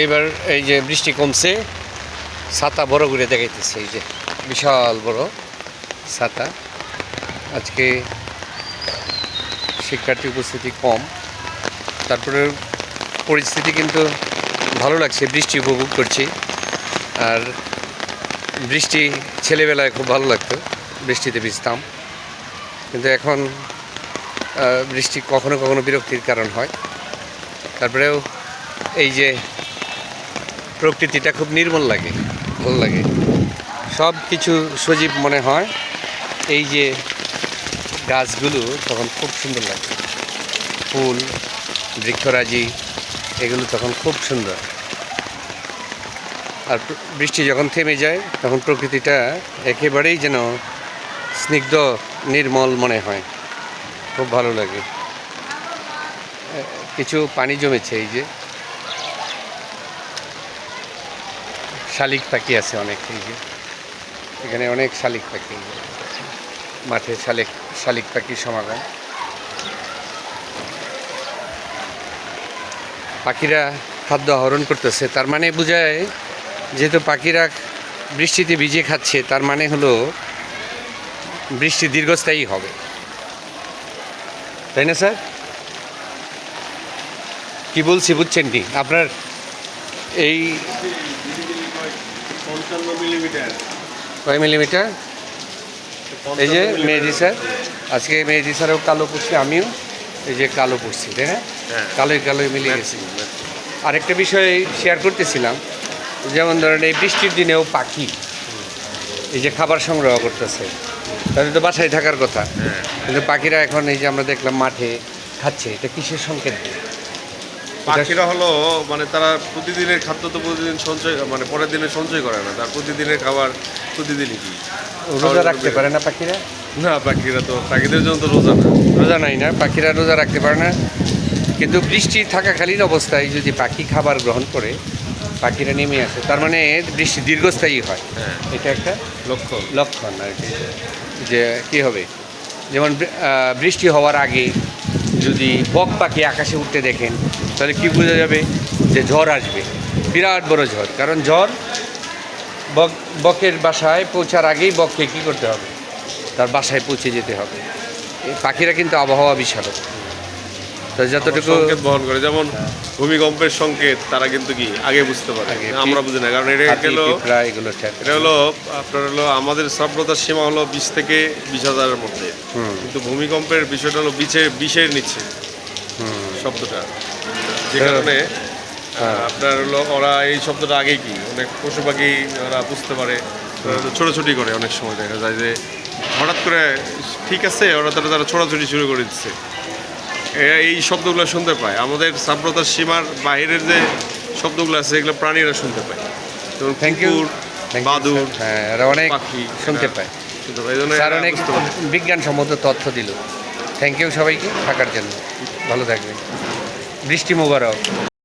এইবার এই যে বৃষ্টি কমছে, ছাতা বড় করে দেখাইতেছে, এই যে বিশাল বড় ছাতা। আজকে শিক্ষার্থী উপস্থিতি কম, তারপরে পরিস্থিতি কিন্তু ভালো লাগছে, বৃষ্টি উপভোগ করছি। আর বৃষ্টি ছেলেবেলায় খুব ভালো লাগতো, বৃষ্টিতে ভিজতাম। কিন্তু এখন বৃষ্টি কখনো কখনো বিরক্তির কারণ হয়। তারপরেও এই যে প্রকৃতিটা খুব নির্মল লাগে, ভালো লাগে। সব কিছু সজীব মনে হয়। এই যে গাছগুলো তখন খুব সুন্দর লাগে। ফুল, বৃক্ষরাজি, এগুলো তখন খুব সুন্দর। আর বৃষ্টি যখন থেমে যায়, তখন প্রকৃতিটা একেবারেই যেন স্নিগ্ধ, নির্মল মনে হয়। খুব ভালো লাগে। কিছু পানি জমেছে এই যে। শালিক পাখি আছে অনেক, এই যে। এখানে অনেক শালিক পাখি। মাঠে শালিক শালিক পাখির সমাগম। পাখিরা খাদ্য আহরণ করতেছে, তার মানে বোঝায় যেহেতু পাখিরা বৃষ্টিতে ভিজে খাচ্ছে, তার মানে হলো বৃষ্টি দীর্ঘস্থায়ী হবে। তাই না, স্যার? কি বলছি, বুঝছেন কি? আপনার এই পঞ্চান্ন মিলিমিটার কয় মিলিমিটার এই যে মেহেদি স্যার আজকে মেহেদি স্যারও কালো পড়ছি আমিও এই যে কালো পড়ছি তাই না? হ্যাঁ। কালোই কালোই মিলে গেছি। আরেকটা বিষয় শেয়ার করতেছিলাম যেমন ধরেন এই বৃষ্টির দিনেও পাখি এই যে খাবার সংগ্রহ করতেছে তাদের তো বাসায় থাকার কথা। হ্যাঁ। কিন্তু পাখিরা এখন এই যে আমরা দেখলাম মাঠে খাচ্ছে এটা কিসের সংকেত? পাখিরা হলো মানে তারা প্রতিদিনের খাদ্য তো প্রতিদিন সঞ্চয় মানে পরের দিনে সঞ্চয় করে না তার প্রতিদিনের খাবার প্রতিদিনই কি? রোজা রাখতে পারে না পাখিরা? না পাখিরা তো পাখিদের জন্য তো রোজা না। রোজা নাই না পাখিরা রোজা রাখতে পারে না। কিন্তু বৃষ্টি থাকাকালীন অবস্থায় যদি পাখি খাবার গ্রহণ করে পাখিরা নেমে আসে তার মানে বৃষ্টি দীর্ঘস্থায়ী হয়। হ্যাঁ। এটা একটা লক্ষ্য লক্ষণ আর কি। যে কী হবে? যেমন বৃষ্টি হওয়ার আগে যদি বক পাখি আকাশে উঠতে দেখেন তাহলে কি বোঝা যাবে? যে ঝড় আসবে। বিরাট বড় ঝড়। কারণ ঝড় বক বকের বাসায় পৌঁছার আগেই বককে কী করতে হবে? তার বাসায় পৌঁছে যেতে হবে। পাখিরা কিন্তু আবহাওয়া বিশারক তো যতটুকু সংকেত বহন করে। যেমন ভূমিকম্পের সংকেত তারা কিন্তু কি আগে বুঝতে পারে। আমরা বুঝি না। কারণ এটা হলো এটা হলো আপনার হলো আমাদের সভ্যতার সীমা হলো বিশ থেকে বিশ হাজারের মধ্যে। কিন্তু ভূমিকম্পের বিষয়টা হলো বিশের বিশের নিচ্ছে হুম। শব্দটা। যে। কারণে। আপনার হলো ওরা এই শব্দটা আগে কি? অনেক পশু পাখি ওরা বুঝতে পারে ছোটাছুটি করে অনেক সময় দেখা যায় যে হঠাৎ করে ঠিক আছে ওরা তারা তারা ছোটাছুটি শুরু করে দিচ্ছে। এই শব্দগুলো শুনতে পায়। আমাদের সাম্প্রতার সীমার বাইরের যে শব্দগুলো আছে এগুলো প্রাণীরা শুনতে পায়। যেমন থ্যাংক ইউ কুকুর বাদুর হ্যাঁ অনেক পাখি শুনতে পায়। স্যার অনেক। বিজ্ঞানসম্মত তথ্য দিল। থ্যাংক ইউ সবাইকে থাকার জন্য। ভালো থাকবেন। বৃষ্টি মোবারক।